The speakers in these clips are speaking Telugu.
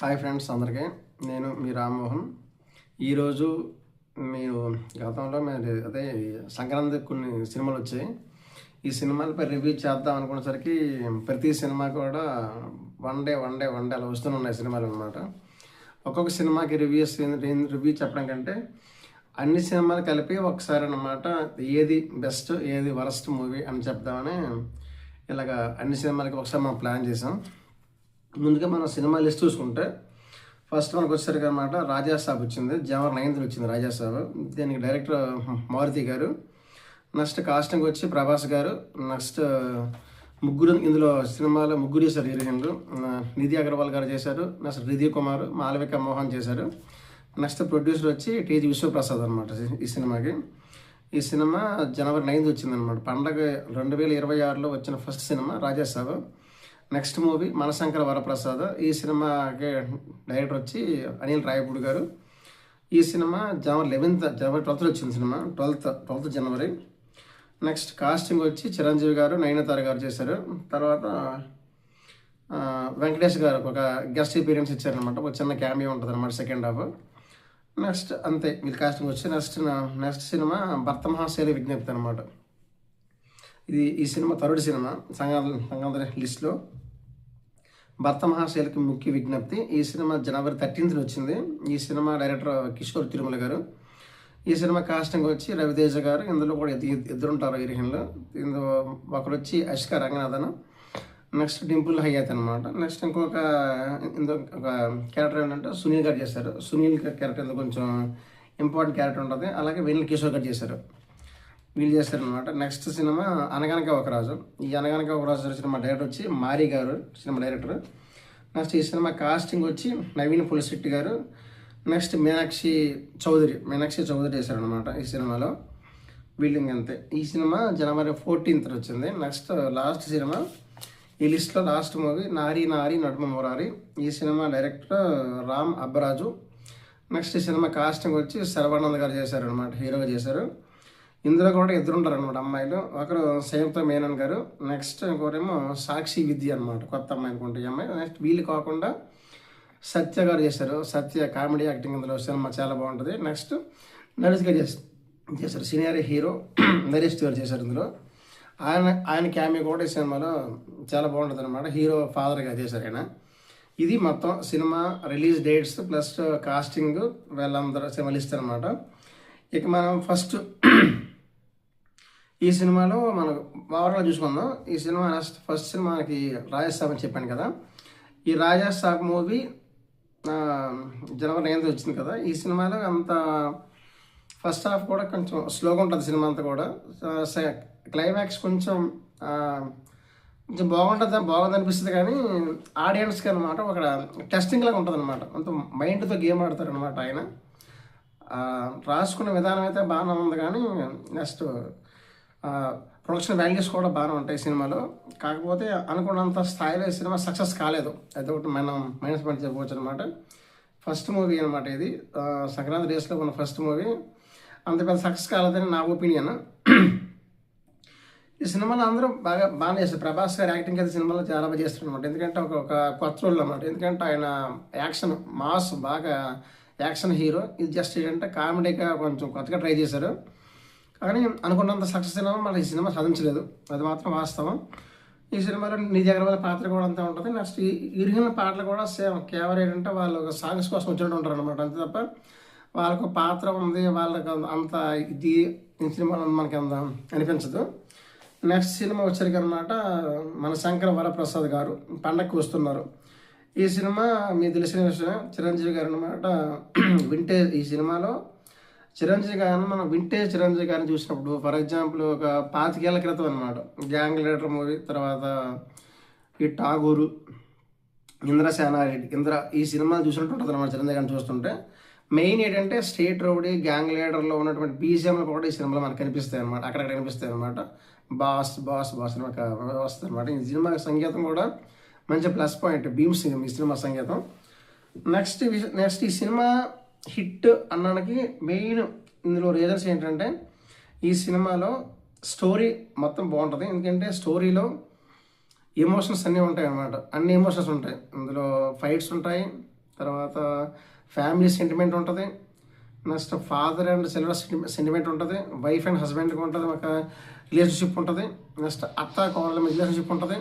హాయ్ ఫ్రెండ్స్ అందరికీ. నేను మీ రామ్మోహన్. ఈరోజు మీరు గతంలో మీరు అదే సంక్రాంతి కొన్ని సినిమాలు వచ్చాయి. ఈ సినిమాలపై రివ్యూ చేద్దాం అనుకునేసరికి ప్రతి సినిమా కూడా one day one day one day అలా వస్తూనే ఉన్నాయి సినిమాలు అనమాట ఒక్కొక్క సినిమాకి రివ్యూస్ రివ్యూ చెప్పడం కంటే అన్ని సినిమాలు కలిపి ఒకసారి అన్నమాట ఏది బెస్ట్ ఏది వరస్ట్ మూవీ అని చెప్దామని ఇలాగ అన్ని సినిమాలకి ఒకసారి మనం ప్లాన్ చేసాం. ముందుగా మనం సినిమా లిస్ట్ చూసుకుంటే ఫస్ట్ మనకు వచ్చేసరికి అనమాట రాజాసాబ్ వచ్చింది జనవరి నైన్త్ వచ్చింది రాజాసాబ్ దీనికి డైరెక్టర్ మారుతి గారు. నెక్స్ట్ కాస్టింగ్ వచ్చి ప్రభాస్ గారు. నెక్స్ట్ ముగ్గురు ఇందులో సినిమాలో ముగ్గురు చేశారు హీరోయిన్లు. నిధి అగర్వాల్ గారు చేశారు నెక్స్ట్ రిధి కుమార్ మాలవిక మోహన్ చేశారు. నెక్స్ట్ ప్రొడ్యూసర్ వచ్చి టీజీ విశ్వప్రసాద్ అనమాట ఈ సినిమాకి. ఈ సినిమా జనవరి నైన్త్ వచ్చిందనమాట పండగ రెండు వేల ఇరవై ఆరులో వచ్చిన first cinema Raja Saab next movie మనశంకర Varaprasad. ఈ సినిమాకి డైరెక్టర్ వచ్చి అనిల్ రాయపూడి గారు. ఈ సినిమా జనవరి లెవెన్త్ జనవరి ట్వెల్త్ వచ్చింది cinema. Twelfth twelfth January. Next casting వచ్చి చిరంజీవి గారు నయనతార గారు చేశారు. తర్వాత వెంకటేష్ గారు ఒక గెస్ట్ అపీరియన్స్ ఇచ్చారనమాట ఒక చిన్న క్యామియో ఉంటుంది అనమాట సెకండ్ హాఫ్ నెక్స్ట్ అంతే వీళ్ళ కాస్టింగ్ వచ్చి నెక్స్ట్ నెక్స్ట్ సినిమా భర్త మహాశైలి విజ్ఞప్తి అనమాట ఇది ఈ సినిమా థర్డ్ సినిమా సంఘాల సంఘాల లిస్ట్లో. భర్త మహాశైలికి ముఖ్య విజ్ఞప్తి ఈ సినిమా జనవరి థర్టీన్త్న వచ్చింది. ఈ సినిమా డైరెక్టర్ కిషోర్ తిరుమల గారు. ఈ సినిమా కాస్టింగ్ వచ్చి రవితేజ గారు ఇందులో కూడా ఇద్దరు ఇద్దరు ఉంటారు హీరోయిన్లు. ఇందులో ఒకరు వచ్చి అష్క రంగనాథన్ నెక్స్ట్ డింపుల్ హయాత్ అనమాట నెక్స్ట్ ఇంకొక ఇందులో ఒక క్యారెక్టర్ ఏంటంటే సునీల్ గారు చేశారు. సునీల్ క్యారెక్టర్ కొంచెం ఇంపార్టెంట్ క్యారెక్టర్ ఉంటుంది. అలాగే వెన్నెల కిషోర్ గారు చేశారు. వీళ్ళు చేస్తారనమాట నెక్స్ట్ సినిమా అనగనక ఒక రాజు. ఈ అనగనక ఒక రాజు సినిమా డైరెక్టర్ వచ్చి మారి గారు సినిమా డైరెక్టర్ నెక్స్ట్ ఈ సినిమా కాస్టింగ్ వచ్చి నవీన్ పులిశెట్టి గారు. నెక్స్ట్ మీనాక్షి చౌదరి మీనాక్షి చౌదరి చేశారనమాట ఈ సినిమాలో. బిల్డింగ్ అంతే. ఈ సినిమా జనవరి ఫోర్టీన్త్ వచ్చింది. నెక్స్ట్ లాస్ట్ సినిమా ఈ లిస్ట్లో లాస్ట్ మూవీ నారి నారి నడుమ మురారి. ఈ cinema director Ram Abbaraju. Next ఈ సినిమా కాస్టింగ్ వచ్చి శర్వానంద్ గారు చేశారనమాట హీరోగా చేశారు. ఇందులో కూడా ఇద్దరు ఉంటారు అనమాట అమ్మాయిలు. ఒకరు సంయుక్త మేనన్ గారు నెక్స్ట్ ఇంకోరేమో సాక్షి విద్య అనమాట కొత్త అమ్మాయి అనుకుంటే ఈ అమ్మాయి. నెక్స్ట్ వీళ్ళు కాకుండా సత్య గారు చేశారు. సత్య కామెడీ యాక్టింగ్ ఇందులో సినిమా చాలా బాగుంటుంది. నెక్స్ట్ నరేష్ గారు చేశారు. సీనియర్ హీరో నరేష్ గారు చేశారు ఇందులో. ఆయన ఆయన క్యామియో కూడా ఈ సినిమాలో చాలా బాగుంటుంది అనమాట హీరో ఫాదర్గా చేశారు ఆయన. ఇది మొత్తం cinema release dates plus casting వీళ్ళందరూ సినిమా లిస్ట్ అనమాట ఇక మనం ఫస్ట్ ఈ సినిమాలో మనం ఓవరాల్ చూసుకుందాం. ఈ సినిమా నెక్స్ట్ ఫస్ట్ సినిమాకి రాజస్థాన్ అని చెప్పాను కదా. ఈ రాజస్థాన్ మూవీ జనవరి నైన్త్ వచ్చింది కదా. ఈ సినిమాలో అంత ఫస్ట్ హాఫ్ కూడా కొంచెం స్లోగా ఉంటుంది సినిమా అంతా కూడా. క్లైమాక్స్ కొంచెం కొంచెం బాగుంటుంది బాగుంది అనిపిస్తుంది కానీ ఆడియన్స్కి అనమాట ఒక టెస్టింగ్ లాగా ఉంటుంది అనమాట అంత మైండ్తో గేమ్ ఆడతారు అనమాట ఆయన. రాసుకున్న విధానం అయితే బాగానే ఉంది కానీ నెక్స్ట్ ప్రొడక్షన్ వాల్యూస్ కూడా బాగానే ఉంటాయి సినిమాలో. కాకపోతే అనుకున్నంత స్థాయిలో సినిమా సక్సెస్ కాలేదు. అది ఒకటి మనం మైనస్ పాయింట్ చెప్పవచ్చు అనమాట ఫస్ట్ మూవీ అనమాట ఇది. సంక్రాంతి డేస్లో ఉన్న ఫస్ట్ మూవీ. అంత పెద్ద సక్సెస్ కాలేదని నా ఒపీనియన్. ఈ సినిమాలో అందరూ బాగా బాగా చేస్తారు. ప్రభాస్ గారు యాక్టింగ్ అయితే సినిమాలో చాలా బాగా చేస్తారు అనమాట ఎందుకంటే ఒక ఒక కొత్త రోల్ అనమాట ఎందుకంటే ఆయన యాక్షన్ మాస్ బాగా యాక్షన్ హీరో. ఇది జస్ట్ ఏంటంటే కామెడీగా కొంచెం కొత్తగా ట్రై చేశారు. కానీ అనుకున్నంత సక్సెస్ అయినా మన ఈ సినిమా సాధించలేదు. అది మాత్రం వాస్తవం. ఈ సినిమాలో నిధి అగర్వాల్ పాత్ర కూడా అంతే ఉంటుంది. నెక్స్ట్ ఇరిగిన పాటలు కూడా సేమ్. కేవలం ఏంటంటే వాళ్ళు సాంగ్స్ కోసం వచ్చినట్టు ఉంటారు అనమాట అంతే తప్ప వాళ్ళకు పాత్ర ఉంది వాళ్ళకు అంత ఇది ఈ సినిమాలో మనకి అంత అనిపించదు. నెక్స్ట్ సినిమా వచ్చరికి అనమాట మన శంకర వరప్రసాద్ గారు పండగకి వస్తున్నారు. ఈ సినిమా మీకు తెలిసిన విషయం చిరంజీవి గారు అనమాట వింటే ఈ సినిమాలో చిరంజీవి గారిని మనం వింటేజ్ చిరంజీవి గారిని చూసినప్పుడు ఫర్ ఎగ్జాంపుల్ ఒక పాతికేళ్ళ క్రితం అనమాట గ్యాంగ్ లీడర్ మూవీ తర్వాత ఈ ఠాగూరు ఇంద్రసేనారెడ్డి ఇంద్ర ఈ సినిమా చూసినట్టు ఉంటుంది అనమాట చిరంజీవి గారిని చూస్తుంటే. మెయిన్ ఏంటంటే స్టేట్ రౌడీ గ్యాంగ్ లీడర్లో ఉన్నటువంటి బీజిఎంలు కూడా ఈ సినిమాలో మనకు కనిపిస్తాయి అనమాట అక్కడక్కడ కనిపిస్తాయి అనమాట బాస్ బాస్ బాస్ అని ఒక వస్తుంది అనమాట ఈ సినిమా సంగీతం కూడా మంచి ప్లస్ పాయింట్ భీమ్స్ ఈ సినిమా సంగీతం. నెక్స్ట్ నెక్స్ట్ ఈ సినిమా హిట్ అన్నానికి మెయిన్ ఇందులో రీజన్స్ ఏంటంటే ఈ సినిమాలో స్టోరీ మొత్తం బాగుంటుంది. ఎందుకంటే స్టోరీలో ఎమోషన్స్ అన్నీ ఉంటాయి అన్నమాట అన్ని ఎమోషన్స్ ఉంటాయి. ఇందులో ఫైట్స్ ఉంటాయి. తర్వాత ఫ్యామిలీ సెంటిమెంట్ ఉంటుంది. Next father and silver sentiment ఉంటుంది. వైఫ్ అండ్ హస్బెండ్కి ఉంటుంది. ఒక రిలేషన్షిప్ ఉంటుంది. నెక్స్ట్ అత్త కోడల రిలేషన్షిప్ ఉంటుంది.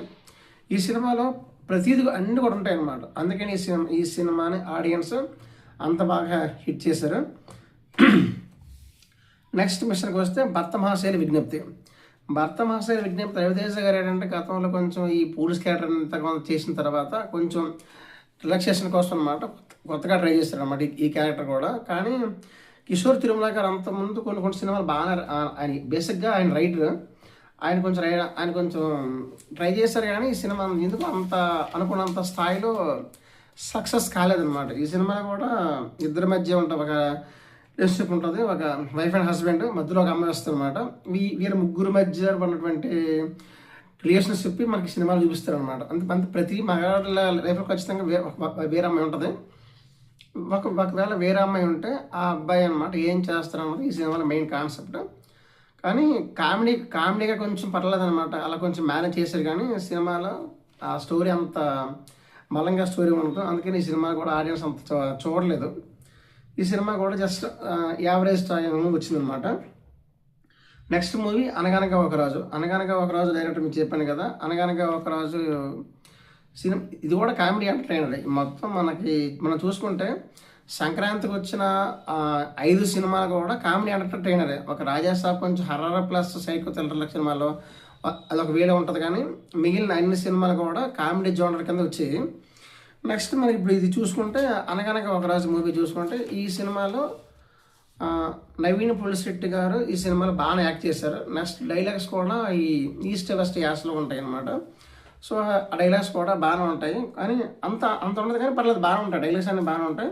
ఈ సినిమాలో ప్రతిదీ అన్నీ కూడా ఉంటాయి అన్నమాట అందుకని ఈ సినిమా ఈ సినిమాని ఆడియన్స్ అంత బాగా హిట్ చేశారు. నెక్స్ట్ మిషన్కి వస్తే భర్త మహాశైలి విజ్ఞప్తి. భర్త మహాశైలి విజ్ఞప్తి రవితేజ గారు ఏంటంటే గతంలో కొంచెం ఈ పోలీస్ క్యారెక్టర్ అంతా చేసిన తర్వాత కొంచెం రిలాక్సేషన్ కోసం అనమాట కొత్తగా ట్రై చేశారు అనమాట ఈ క్యారెక్టర్ కూడా. కానీ కిషోర్ తిరుమల గారు అంత ముందు కొన్ని కొన్ని సినిమాలు బాగా ఆయన బేసిక్గా ఆయన రైటర్ ఆయన కొంచెం రై- ఆయన కొంచెం ట్రై చేశారు కానీ ఈ సినిమా ఎందుకు అంత అనుకున్నంత స్థాయిలో సక్సెస్ కాలేదన్నమాట. ఈ సినిమా కూడా ఇద్దరి మధ్య ఉంటుంది ఒక రిలేషన్షిప్ ఉంటుంది. ఒక వైఫ్ అండ్ హస్బెండ్ మధ్యలో ఒక అమ్మాయి వస్తుంది అనమాట వీ వీరి ముగ్గురు మధ్య ఉన్నటువంటి రిలేషన్షిప్ మనకి సినిమాలు చూపిస్తారు అనమాట అంత అంత ప్రతి మగాళ్ళ లైఫ్లో ఖచ్చితంగా ఒక- వేరే అమ్మాయి ఉంటుంది. ఒక ఒకవేళ వేరే అమ్మాయి ఉంటే ఆ అబ్బాయి అనమాట ఏం చేస్తారు అన్నది ఈ సినిమాలో మెయిన్ కాన్సెప్ట్ కానీ కామెడీ కామెడీగా కొంచెం పర్లేదు అనమాట అలా కొంచెం మేనేజ్ చేశారు కానీ సినిమాలో ఆ స్టోరీ అంత మలంగా స్టోరీ ఉండదు అందుకని ఈ సినిమా కూడా ఆడియన్స్ అంత చూడలేదు. ఈ సినిమా కూడా జస్ట్ యావరేజ్ స్థాయి వచ్చిందనమాట నెక్స్ట్ మూవీ అనగనగా ఒక రాజు. అనగనగా ఒక రాజు డైరెక్టర్ మీకు చెప్పాను కదా. అనగనగా ఒక రాజు సినిమా ఇది కూడా కామెడీ ఎంటర్టైనర్. మొత్తం మనకి మనం చూసుకుంటే సంక్రాంతికి వచ్చిన ఐదు సినిమాలు కూడా కామెడీ ఎంటర్టైనరే. ఒక రాజాసాబ్ కొంచెం హర్రర్ ప్లస్ సైకో థ్రిల్లర్ సినిమాలో అదొక వేరే ఉంటుంది కానీ మిగిలిన అన్ని సినిమాలు కూడా కామెడీ జోనర్ కింద వచ్చాయి. నెక్స్ట్ మనకి ఇప్పుడు ఇది చూసుకుంటే అనగనగా ఒక రాజు మూవీ చూసుకుంటే ఈ సినిమాలో నవీన్ పులిశెట్టి గారు ఈ సినిమాలో బాగానే యాక్ట్ చేశారు. నెక్స్ట్ డైలాగ్స్ కూడా ఈ ఈస్ట్ వెస్ట్ యాస్లో ఉంటాయి అన్నమాట సో ఆ డైలాగ్స్ కూడా బాగానే ఉంటాయి. కానీ అంత అంత ఉండదు కానీ పర్లేదు బాగానే ఉంటాయి. డైలాగ్స్ అన్నీ బాగానే ఉంటాయి.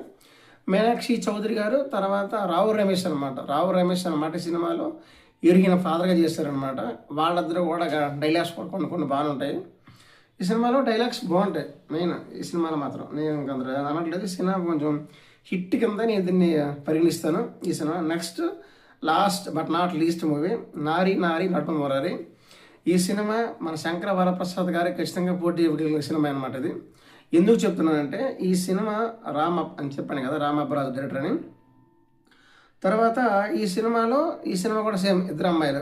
మీనాక్షి చౌదరి గారు తర్వాత రావు రమేష్ అనమాట రావు రమేష్ అనమాట ఈ సినిమాలో. ఎరిగిన ఫాదర్గా చేస్తారనమాట వాళ్ళిద్దరూ కూడా డైలాగ్స్ కూడా కొన్ని కొన్ని బాగుంటాయి. ఈ సినిమాలో డైలాగ్స్ బాగుంటాయి. మెయిన్ ఈ సినిమాలో మాత్రం. నేను ఇంక అనట్లేదు. సినిమా కొంచెం హిట్ కింద నేను దీన్ని పరిగణిస్తాను ఈ cinema. Next last but not least movie Nari Nari Naduma వరారి ఈ సినిమా మన శంకర వరప్రసాద్ గారి ఖచ్చితంగా పోటీ ఇవ్వగలిగిన సినిమా అనమాట ఇది. ఎందుకు చెప్తున్నానంటే ఈ సినిమా రామ అని చెప్పాను కదా రామబ్బరాజు డైరెక్టర్ అని. తర్వాత ఈ సినిమాలో ఈ సినిమా కూడా సేమ్ ఇద్దరు అమ్మాయిలు.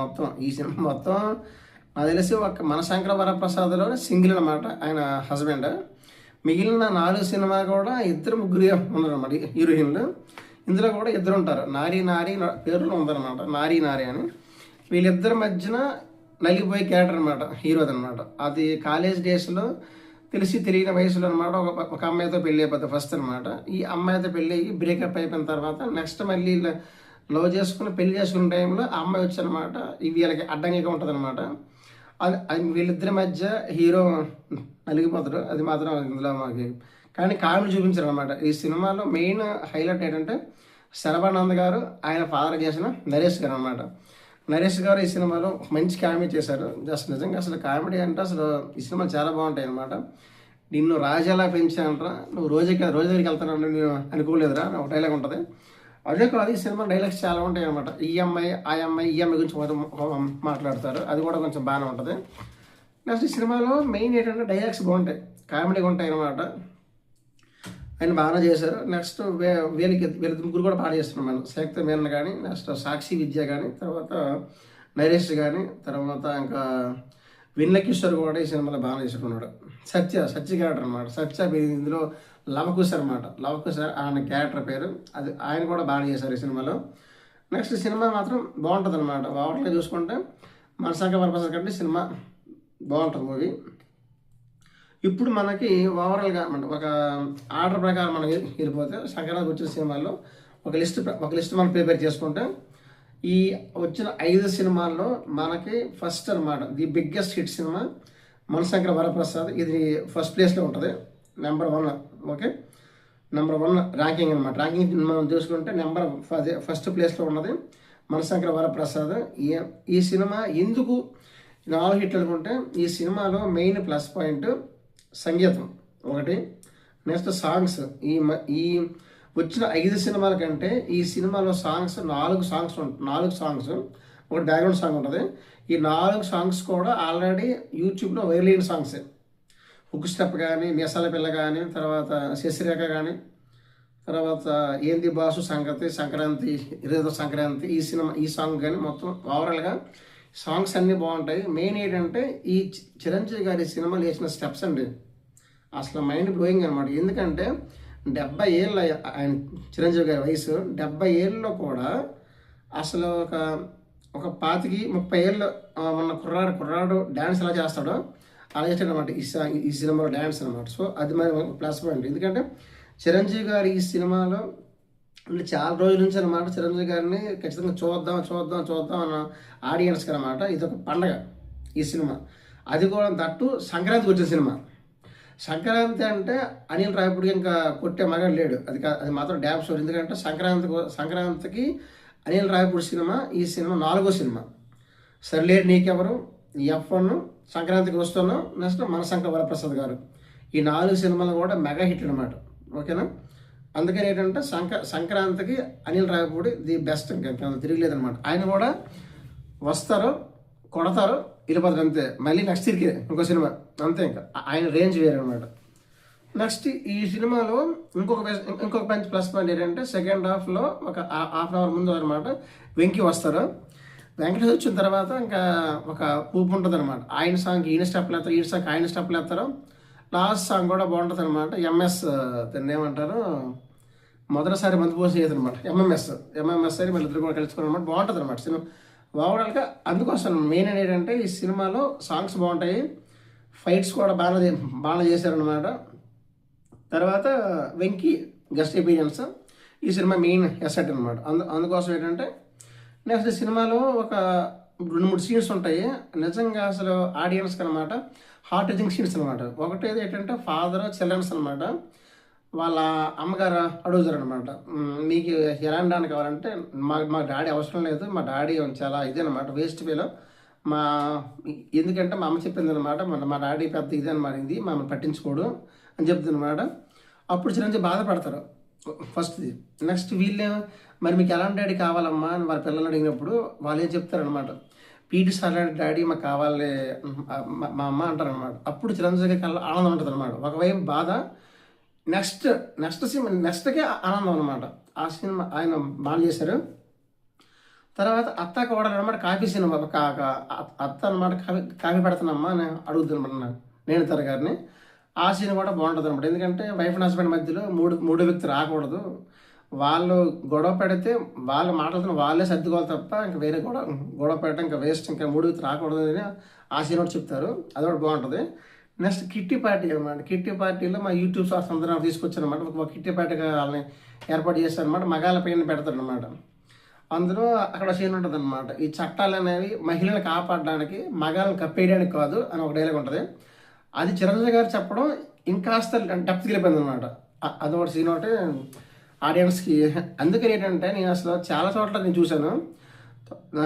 మొత్తం ఈ సినిమా మొత్తం నాకు తెలిసి ఒక మన శంకర వరప్రసాద్లో సింగిల్ అనమాట ఆయన హస్బెండ్. మిగిలిన నాలుగు సినిమా కూడా ఇద్దరు ముగ్గురు ఉన్నారు అన్నమాట హీరోయిన్లు. ఇందులో కూడా ఇద్దరు ఉంటారు. నారీ నారీ పేర్లు ఉందన్నమాట నారీ నారీ అని. వీళ్ళిద్దరి మధ్యన నలిగిపోయే క్యారెక్టర్ అనమాట హీరోది అనమాట అది కాలేజ్ డేస్లో తెలిసి తెలియని వయసులో అనమాట ఒక ఒక అమ్మాయితో పెళ్ళి అయిపోతుంది ఫస్ట్ అనమాట ఈ అమ్మాయితో పెళ్ళి అయ్యి బ్రేకప్ అయిపోయిన తర్వాత నెక్స్ట్ మళ్ళీ లవ్ చేసుకుని పెళ్ళి చేసుకునే టైంలో ఆ అమ్మాయి వచ్చనమాట ఇవి వీళ్ళకి అడ్డంగా ఉంటుంది అనమాట అది అది వీళ్ళిద్దరి మధ్య హీరో నలిగిపోతాడు. అది మాత్రం ఇందులో మాకు కానీ కామెడీ చూపించారు అనమాట ఈ సినిమాలో మెయిన్ హైలైట్ ఏంటంటే శరభానంద్ గారు ఆయన ఫాదర్ చేసిన నరేష్ గారు అనమాట నరేష్ గారు ఈ సినిమాలో మంచి కామెడీ చేశారు. జస్ట్ నిజంగా అసలు కామెడీ అంటే అసలు ఈ సినిమా చాలా బాగుంటాయి అనమాట నిన్ను రాజాలా పెంచానరా నువ్వు రోజుకి రోజు దగ్గరికి వెళ్తాను నేను అనుకోలేదురా ఒక డైలాగ్ ఉంటుంది. అదే కాదు ఈ సినిమా డైలాగ్స్ చాలా ఉంటాయి అనమాట ఈ అమ్మాయి ఆ అమ్మాయి ఈ అమ్మాయి గురించి మాట్లాడతారు. అది కూడా కొంచెం బాగానే ఉంటుంది. నెక్స్ట్ ఈ సినిమాలో మెయిన్ ఏంటంటే డైలాగ్స్ బాగుంటాయి. కామెడీగా ఉంటాయి అనమాట ఆయన బాగా చేశారు. నెక్స్ట్ వే వీళ్ళకి వీళ్ళ ముగ్గురు కూడా బాగా చేస్తున్నారు మనం. శక్తి మీరన్ కానీ నెక్స్ట్ సాక్షి విద్య కానీ తర్వాత నరేష్ కానీ తర్వాత ఇంకా విన్ల కిషోర్ కూడా ఈ సినిమాలో బాగా చేసుకున్నాడు సత్య సత్య క్యారెక్టర్ అనమాట సత్య ఇందులో లవకుశ అనమాట లవకుశ ఆయన క్యారెక్టర్ పేరు. అది ఆయన కూడా బాగా చేశారు ఈ సినిమాలో. నెక్స్ట్ సినిమా మాత్రం బాగుంటుంది అనమాట ఓవర్లో చూసుకుంటే మనసాక పర్పస్ కంటే సినిమా బాగుంటుంది మూవీ. ఇప్పుడు మనకి ఓవరాల్గా అనమాట ఒక ఆర్డర్ ప్రకారం మనం వెళ్ళిపోతే సంక్రాంతి వచ్చిన సినిమాల్లో ఒక లిస్ట్ ఒక లిస్ట్ మనం ప్రిపేర్ చేసుకుంటే ఈ వచ్చిన ఐదు సినిమాల్లో మనకి ఫస్ట్ అన్నమాట the biggest hit cinema Manashankara Varaprasad ఇది ఫస్ట్ ప్లేస్లో ఉంటుంది. Number one okay number one ranking అనమాట ర్యాంకింగ్ మనం చూసుకుంటే నెంబర్ ఫస్ట్ ప్లేస్లో ఉన్నది మనశంకర వరప్రసాద్. ఈ- ఈ సినిమా ఎందుకు నాలుగు హిట్లు అనుకుంటే ఈ సినిమాలో మెయిన్ ప్లస్ పాయింట్ సంగీతం. ఒకటి నెక్స్ట్ సాంగ్స్. ఈ మ- ఈ వచ్చిన ఐదు సినిమాల కంటే ఈ సినిమాలో సాంగ్స్ నాలుగు సాంగ్స్ నాలుగు సాంగ్స్. ఒకటి బ్యాక్గ్రౌండ్ సాంగ్ ఉంటుంది. ఈ నాలుగు సాంగ్స్ కూడా ఆల్రెడీ యూట్యూబ్లో వైరల్ అయిన సాంగ్సే. హుక్ స్టెప్ కానీ మీసాల పిల్ల కానీ తర్వాత శశిరేఖ కానీ తర్వాత ఏంది బాసు సంక్రాంతి సంక్రాంతి ఇరవై సంక్రాంతి ఈ సినిమా ఈ సాంగ్ కానీ మొత్తం ఓవరాల్గా సాంగ్స్ అన్నీ బాగుంటాయి. మెయిన్ ఏంటంటే ఈ చిరంజీవి గారి సినిమాలు వేసిన స్టెప్స్ అండి. అసలు మైండ్ బ్లోయింగ్ అనమాట ఎందుకంటే డెబ్బై ఏళ్ళ ఆయన చిరంజీవి గారి వయసు డెబ్బై ఏళ్ళలో కూడా అసలు ఒక ఒక పాతికి ముప్పై ఏళ్ళు ఉన్న కుర్రాడు కుర్రాడు డ్యాన్స్ ఎలా చేస్తాడో అలా చేస్తాడు అనమాట ఈ ఈ సినిమాలో డ్యాన్స్ అనమాట సో అది మరి ప్లస్ పాయింట్. ఎందుకంటే చిరంజీవి గారు ఈ సినిమాలో అంటే చాలా రోజుల నుంచి అనమాట చిరంజీవి గారిని ఖచ్చితంగా చూద్దాం చూద్దాం చూద్దాం అన్న ఆడియన్స్కి అనమాట ఇది ఒక పండగ ఈ సినిమా. అది కూడా దట్టు సంక్రాంతికి వచ్చిన సినిమా. సంక్రాంతి అంటే అనిల్ రాయపుడికి ఇంకా కొట్టే మగాడు లేడు. అది అది మాత్రం డ్యామ్ షోర్ ఎందుకంటే సంక్రాంతి సంక్రాంతికి అనిల్ రాయపుడి సినిమా ఈ సినిమా నాలుగో సినిమా. సర్లేరు నీకెవరు? ఎఫ్ వన్ సంక్రాంతికి వస్తున్నాం. నెక్స్ట్ మనశంకర వరప్రసాద్ గారు. ఈ నాలుగు సినిమాలు కూడా మెగా హిట్ అనమాట ఓకేనా? అందుకని ఏంటంటే సంక్ర సంక్రాంతికి అనిల్ రాయపూడి ది బెస్ట్ ఇంకా తిరగలేదనమాట ఆయన కూడా వస్తారు కొడతారు వెళ్ళిపోతారు అంతే. మళ్ళీ నెక్స్ట్ తిరిగి ఇంకో సినిమా అంతే ఇంకా. ఆయన రేంజ్ వేరే అనమాట నెక్స్ట్ ఈ సినిమాలో ఇంకొక ఇంకొక మంచి ప్లస్ పాయింట్ ఏంటంటే సెకండ్ హాఫ్లో ఒక హాఫ్ అన్ అవర్ ముందు అనమాట వెంకీ వస్తారు. వెంకటేష్ వచ్చిన తర్వాత ఇంకా ఒక ఊపు ఉంటుంది అనమాట ఆయన సాంగ్ ఈయన స్టెప్లు వేస్తారు ఈయన సాంగ్ ఆయన స్టెప్లు వేస్తారు లాస్ట్ సాంగ్ కూడా బాగుంటుంది అనమాట ఎంఎస్ దాన్ని ఏమంటారు? మొదటిసారి మందు పోసి చేయదు అనమాట ఎంఎంఎస్ ఎంఎంఎస్ అని మళ్ళీ ఇద్దరు కూడా కలుసుకుని అనమాట బాగుంటుంది అనమాట సినిమా. ఓవరాల్గా అందుకోసం మెయిన్ ఏంటంటే ఈ సినిమాలో సాంగ్స్ బాగుంటాయి. ఫైట్స్ కూడా బాగా బాగా చేశారనమాట తర్వాత వెంకీ గెస్ట్ ఎపీరియన్స్ ఈ సినిమా మెయిన్ ఎసెట్ అనమాట అందు అందుకోసం ఏంటంటే నెక్స్ట్ సినిమాలో ఒక రెండు మూడు సీన్స్ ఉంటాయి. నిజంగా అసలు ఆడియన్స్కి అనమాట హార్ట్ జంక్షన్స్ అనమాట ఒకటేది ఏంటంటే ఫాదర్ చిల్డ్రన్స్ అనమాట వాళ్ళ అమ్మగారు అడుగుతారు అనమాట మీకు ఎలాంటి దాని కావాలంటే మా మా డాడీ అవసరం లేదు మా డాడీ చాలా ఇదనమాట వేస్ట్ వేలో. మా ఎందుకంటే మా అమ్మ చెప్పింది అనమాట మన మా డాడీ పెద్ద ఇది అనమాట ఇది మమ్మల్ని పట్టించుకోడు అని చెప్తుంది అనమాట అప్పుడు చిరంజీవి బాధపడతారు. ఫస్ట్ నెక్స్ట్ వీళ్ళే మరి మీకు ఎలాంటి డాడీ కావాలమ్మా అని వాళ్ళ పిల్లలు అడిగినప్పుడు వాళ్ళు ఏం చెప్తారనమాట పీటీ సార్ డాడీ మాకు కావాలి మా అమ్మ అమ్మ అంటారనమాట అప్పుడు చిరంజీవి కళ్ళ ఆనందం ఉంటుంది అనమాట ఒకవైపు బాధ నెక్స్ట్ నెక్స్ట్ సినిమా నెక్స్ట్కే ఆనందం అనమాట ఆ సినిమా ఆయన బాగా చేశారు. తర్వాత అత్త కోడలు అనమాట కాఫీ సినిమా ఒక అత్త- అనమాట కాఫీ కాఫీ పెడతానమ్మా అని అడుగుతుంది నేను తర గారిని. ఆ సీన్ కూడా బాగుంటుంది అనమాట ఎందుకంటే వైఫ్ అండ్ హస్బెండ్ మధ్యలో మూడు మూడు వ్యక్తి రాకూడదు. వాళ్ళు గొడవ పెడితే వాళ్ళు మాట్లాడుతున్న వాళ్ళే సర్దుకోవాలి తప్ప ఇంకా వేరే గొడవ గొడవ పెట్టడం ఇంకా వేస్ట్ ఇంకా మూడు రాకూడదు అని ఆ సీన్ ఒకటి చెప్తారు. అది కూడా బాగుంటుంది. నెక్స్ట్ కిట్టి పార్టీ అనమాట కిట్టి పార్టీలో మా యూట్యూబ్ సార్స్ అందరూ తీసుకొచ్చారు అనమాట ఒక కిట్టి పార్టీగా వాళ్ళని ఏర్పాటు చేస్తారు అనమాట మగాళ్ళ పైన పెడతారు అనమాట అందులో అక్కడ సీన్ ఉంటుంది అనమాట ఈ చట్టాలు అనేవి మహిళలను కాపాడడానికి మగాళ్ళని కప్పేయడానికి కాదు అని ఒక డైలాగ్ ఉంటుంది. అది చిరంజీవి గారు చెప్పడం ఇంకాస్త డెప్త్ వెళ్ళిపోయింది అనమాట అది ఒకటి సీన్ ఒకటి. ఆడియన్స్కి. అందుకని ఏంటంటే నేను అసలు చాలా చోట్ల నేను చూశాను.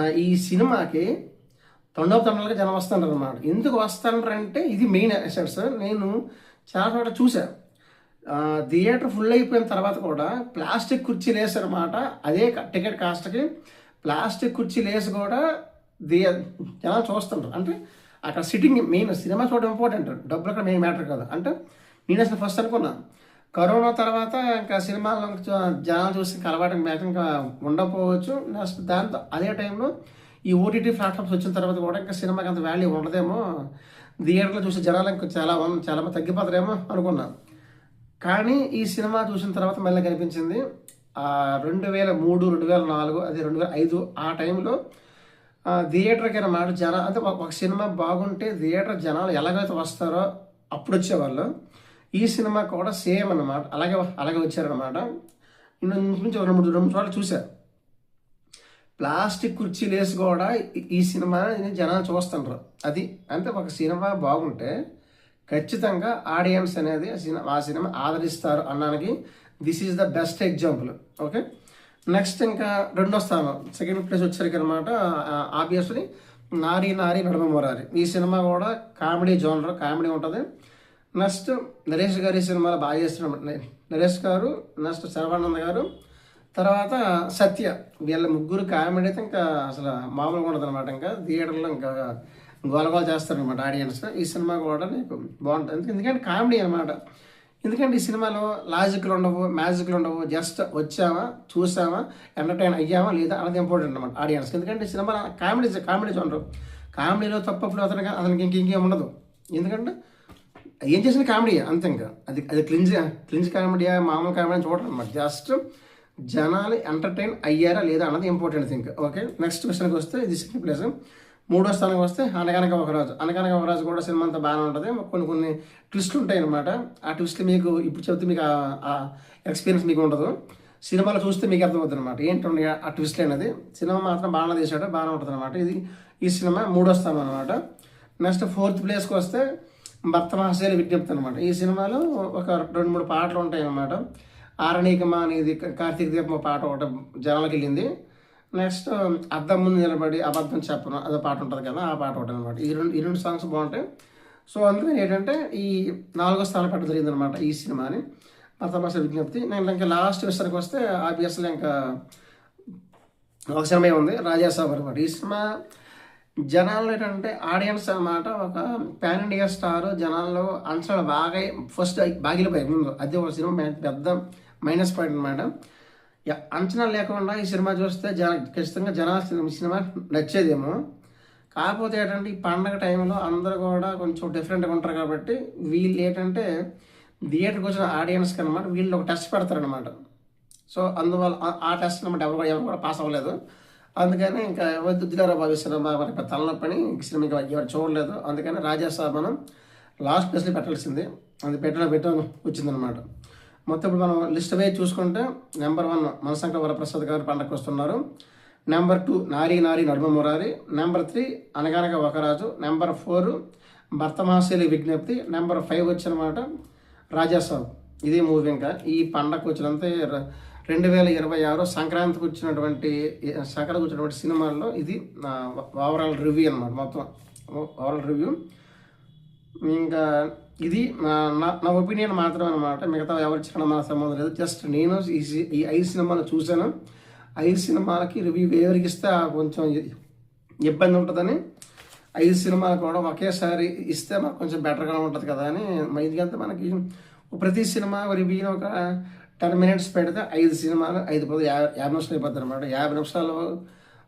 ఈ సినిమాకి తొండవ తండ్రులుగా జనం వస్తుంటారు అనమాట ఎందుకు వస్తుంటారంటే ఇది మెయిన్ ఎసెట్స్ నేను చాలా చోట్ల చూశాను థియేటర్ ఫుల్ అయిపోయిన తర్వాత కూడా ప్లాస్టిక్ కుర్చీలు వేసారన్నమాట అదే క- టికెట్ కాస్ట్కి ప్లాస్టిక్ కుర్చీలు వేసి కూడా దియ జనాలు చూస్తుంటారు అంటే అక్కడ సిట్టింగ్ మెయిన్ సినిమా చూడడం ఇంపార్టెంట్. డబ్బులు అక్కడ మెయిన్ మ్యాటర్ కాదు. అంటే నేను అసలు ఫస్ట్ అనుకున్నాను కరోనా తర్వాత ఇంకా సినిమాలు జనాలు చూసి కలవాటం మ్యాచ్ ఇంకా ఉండకపోవచ్చు. నెక్స్ట్ దాంతో అదే టైంలో ఈ ఓటీటీ ప్లాట్ఫామ్స్ వచ్చిన తర్వాత కూడా ఇంకా సినిమాకి అంత వాల్యూ ఉండదేమో. థియేటర్లో చూసే జనాలు ఇంకా చాలా చాలా తగ్గిపోతారేమో అనుకున్నాను కానీ ఈ సినిమా చూసిన తర్వాత మళ్ళీ కనిపించింది. రెండు వేల మూడు రెండు వేల నాలుగు అది రెండు వేల ఐదు ఆ టైంలో ఆ, థియేటర్కి అన్నమాట జన అంటే ఒక సినిమా బాగుంటే థియేటర్ జనాలు ఎలాగైతే వస్తారో అప్పుడు వచ్చేవాళ్ళు. ఈ సినిమా కూడా సేమ్ అన్నమాట. అలాగే అలాగే వచ్చారనమాట నుంచి రెండు మూడు రెండు చోట్ల చూశారు ప్లాస్టిక్ కుర్చీలు వేసి కూడా ఈ- సినిమా జనాలు చూస్తుంటారు అది అంటే ఒక సినిమా బాగుంటే ఖచ్చితంగా ఆడియన్స్ అనేది ఆ సినిమా ఆ సినిమా ఆదరిస్తారు అన్నానికి this is the best example. Okay? Next ఇంకా రెండో స్థానం. సెకండ్ ప్లేస్ వచ్చరికి అనమాట ఆబ్వియస్లీ నారీ నారీ నడమ మొరారి. ఈ సినిమా కూడా కామెడీ జోనర్ కామెడీ ఉంటుంది. నెక్స్ట్ నరేష్ గారి సినిమాలు బాగా చేస్తున్నాం నరేష్ గారు నెక్స్ట్ శర్వానంద్ గారు తర్వాత సత్య వీళ్ళ ముగ్గురు కామెడీ అయితే ఇంకా అసలు మామూలుగా ఉండదు అనమాట ఇంకా థియేటర్లో ఇంకా గోలగోల చేస్తారనమాట ఆడియన్స్. ఈ సినిమా కూడా నీకు బాగుంటుంది. ఎందుకంటే కామెడీ అనమాట ఎందుకంటే ఈ సినిమాలో లాజిక్లు ఉండవు మ్యాజిక్లు ఉండవు. జస్ట్ వచ్చామా చూసామా ఎంటర్టైన్ అయ్యామా లేదా అన్నది ఇంపార్టెంట్ అనమాట ఆడియన్స్. ఎందుకంటే ఈ సినిమా కామెడీ కామెడీ చూడరు కామెడీలో తప్పప్పుడు అతనికి అతనికి ఇంకేం ఉండదు. ఎందుకంటే ఏం చేసిన కామెడీ అంతే ఇంకా అది అది క్లింజ్ క్లింజ్ కామెడీయా మామూలు కామెడీ చూడరు అన్నమాట. జస్ట్ జనాలు ఎంటర్టైన్ అయ్యారా లేదా అన్నది ఇంపార్టెంట్ థింక్ ఓకే నెక్స్ట్ క్వశ్చన్కి వస్తే ఇది సెకండ్ ప్లేస్. మూడో స్థానంకి వస్తే అనగనక ఒక రాజు. అనగనక ఒక రాజు కూడా సినిమా అంతా బాగానే ఉంటుంది. కొన్ని కొన్ని ట్విస్ట్లు ఉంటాయి అనమాట ఆ ట్విస్ట్లు మీకు ఇప్పుడు చెబితే మీకు ఆ ఎక్స్పీరియన్స్ మీకు ఉండదు. సినిమాలో చూస్తే మీకు అర్థమవుతుంది అనమాట ఏంటండి ఆ ట్విస్ట్ అనేది? సినిమా మాత్రం బాగానే తీసాడు బాగానే ఉంటుంది అనమాట ఇది ఈ సినిమా మూడో స్థానం అనమాట నెక్స్ట్ ఫోర్త్ ప్లేస్కి వస్తే భర్త మహాశైలి విజ్ఞప్తి అనమాట ఈ సినిమాలో ఒక రెండు మూడు పాటలు ఉంటాయి అనమాట ఆరణీకమా అనేది కార్తీక దీపం పాట ఒకటి జనాలకు వెళ్ళింది. నెక్స్ట్ అద్దం ముందు నిలబడి అబద్ధం చెప్పను అదే పాట ఉంటుంది కదా ఆ పాట ఒకటి అనమాట ఈ రెండు ఈ రెండు సాంగ్స్ బాగుంటాయి. సో అందుకని ఏంటంటే ఈ నాలుగో స్థానం పెట్టడం జరిగింది అనమాట ఈ సినిమాని. భర్తమాస విజ్ఞప్తి. నేను ఇంకా లాస్ట్ విషయానికి వస్తే ఆబ్వియస్లీ ఇంకా ఒక సినిమా ఉంది రాజాసాబ్ అనమాట ఈ సినిమా జనాల్లో ఏంటంటే ఆడియన్స్ అనమాట ఒక పాన్ ఇండియా స్టార్. జనాల్లో అంచనాలు బాగా ఫస్ట్ బాగిలిపోయాయి ముందు. అది ఒక సినిమా పెద్ద మైనస్ పాయింట్ అనమాట అంచనా లేకుండా ఈ సినిమా చూస్తే జన ఖచ్చితంగా జనాలు సినిమా నచ్చేదేమో. కాకపోతే ఏంటంటే ఈ పండగ టైంలో అందరూ కూడా కొంచెం డిఫరెంట్గా ఉంటారు కాబట్టి వీళ్ళు ఏంటంటే థియేటర్కి వచ్చిన ఆడియన్స్కి అనమాట వీళ్ళు ఒక టెస్ట్ పెడతారనమాట సో అందువల్ల ఆ టెస్ట్ అనమాట ఎవరు ఎవరు కూడా పాస్ అవ్వలేదు. అందుకని ఇంకా వద్దులేరా దుద్దిలారా సినిమా మనకి తలనొప్పని సినిమా ఇంకా ఎవరు చూడలేదు. అందుకని రాజాసాబ్ మనం లాస్ట్ ప్లేస్లో పెట్టాల్సింది. అది పెట్టడం పెట్టడం వచ్చిందనమాట మొత్తం ఇప్పుడు మనం లిస్ట్ వే చూసుకుంటే నెంబర్ వన్ మనశంకర వరప్రసాద్ గారు పండగకు వస్తున్నారు. నెంబర్ టూ నారీ నారీ నడుమ మురారి. నెంబర్ త్రీ అనగనగా ఒకరాజు నెంబర్ ఫోర్ భర్తమాశీలి విజ్ఞప్తి. నెంబర్ ఫైవ్ వచ్చినమాట రాజాసాబ్. ఇది మూవీ ఇంకా. ఈ పండగకు వచ్చినంత రెండు వేల ఇరవై ఆరు సంక్రాంతికి వచ్చినటువంటి సంక్రాంతికి వచ్చినటువంటి సినిమాల్లో ఇది ఓవరాల్ రివ్యూ అనమాట మొత్తం. Overall review. ఇంకా ఇది నా నా ఒపీనియన్ మాత్రం అనమాట మిగతా ఎవరు చిన్న మన సంబంధం లేదు. జస్ట్ నేను ఈ ఐదు సినిమాలు చూశాను. ఐదు సినిమాలకి రివ్యూ ఎవరికి ఇస్తే కొంచెం ఇబ్బంది ఉంటుందని ఐదు సినిమాలు కూడా ఒకేసారి ఇస్తే మాకు కొంచెం బెటర్గా ఉంటుంది కదా అని ఎందుకంటే మనకి ప్రతి సినిమా రివ్యూ ఒక టెన్ మినిట్స్ పెడితే ఐదు సినిమాలు ఐదు పది యాభై యాభై నిమిషాలు అయిపోతుంది అనమాట యాభై నిమిషాలు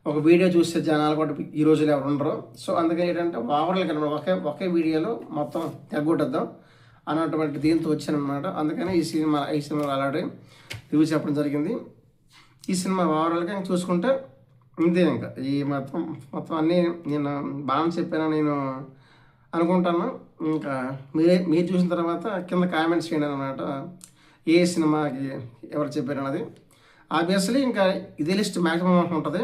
ఒక వీడియో చూస్తే జనాలు కూడా ఈ రోజులు ఎవరు ఉండరు. సో అందుకని ఏంటంటే ఓవర్లు కనమాట ఒకే ఒకే వీడియోలో మొత్తం తగ్గొట్టద్దాం అన్నటువంటి దీంతో వచ్చానమాట అందుకని ఈ సినిమా ఈ సినిమాలో అలాంటి రివ్యూ చెప్పడం జరిగింది. ఈ సినిమా ఓవరాల్గా చూసుకుంటే ఇంతే ఇంకా. ఈ మొత్తం మొత్తం అన్నీ నేను బాగా చెప్పాను నేను అనుకుంటాను. ఇంకా మీరే మీరు చూసిన తర్వాత కింద కామెంట్స్ చేయండి అనమాట ఏ సినిమాకి ఎవరు చెప్పారు అన్నది. ఆబ్వియస్లీ ఇంకా ఇదే లిస్ట్ మ్యాక్సిమం ఉంటుంది.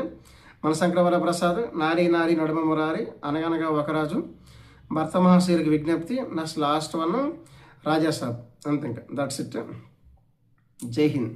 మన శంకరవర ప్రసాద్ నారి నారి నడుమ మురారి అనగనగా ఒకరాజు భర్త మహాశీరికి విజ్ఞప్తి నెక్స్ట్ లాస్ట్ వన్ రాజాసాబ్ అంతే ఇంకా దట్స్ ఇట్ జై హింద్.